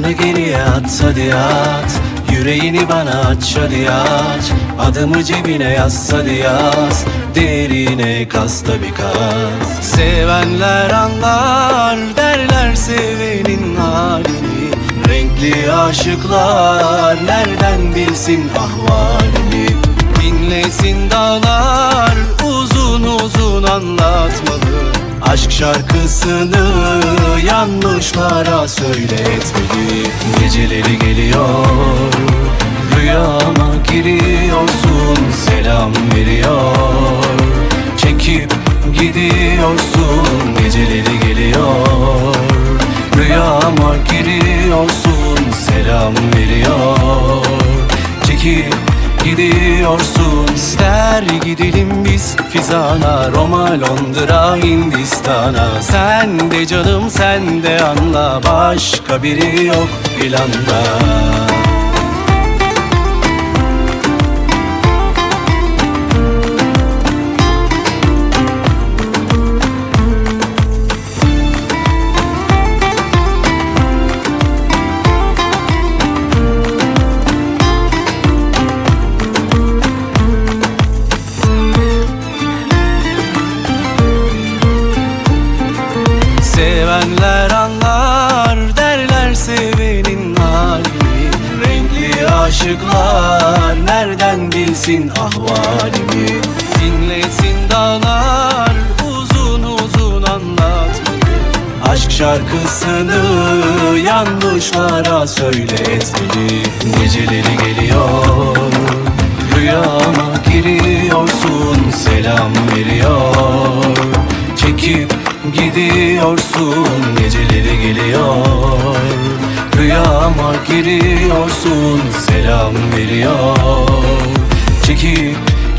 geriye at hadi at. Yüreğini bana aç hadi aç. Adımı cebine yaz hadi yaz. Derine kas tabi kas. Sevenler anlar derler sevenin halini. Renkli aşıklar nereden bilsin ahvalimi Dinlesin dağlar uzun uzun anlatmalı Aşk şarkısını yanlışlara söyletmeli. Geceleri geliyor Rüyama giriyorsun Selam veriyor. Çekip gidiyorsun Geceleri geliyor. Rüyama giriyorsun Selam veriyor. Çekip gidiyorsun. İster gidelim biz Fizan'a Roma, Londra, Hindistan'a. Sen de canım sen de anla Başka biri yok planda bilsin ahvalimi Dinlesin dağlar uzun uzun anlatmalı Aşk şarkısını yanlışlara söyletmeli. Geceleri geliyor Rüyama giriyorsun selam veriyor. Çekip gidiyorsun geceleri geliyor. Rüyama giriyorsun selam veriyor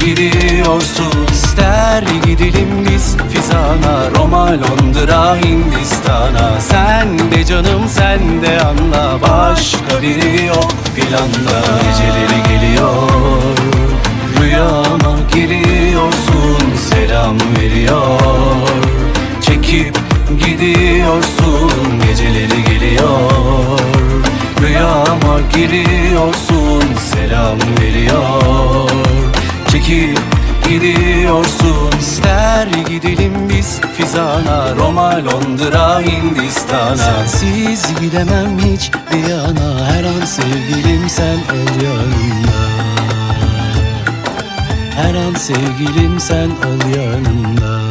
gidiyorsun ister gidelim biz Fizan'a Roma, Londra, Hindistan'a. Sen de canım sen de anla. Başka biri yok planda. Geceleri geliyor Rüyama giriyorsun. Selam veriyor. Çekip gidiyorsun gidiyorsun ister gidelim biz Fizan'a Roma, Londra, Hindistan'a. Sensiz gidemem hiç bir Her an sevgilim sen ol yanımda. Her an sevgilim sen ol yanımda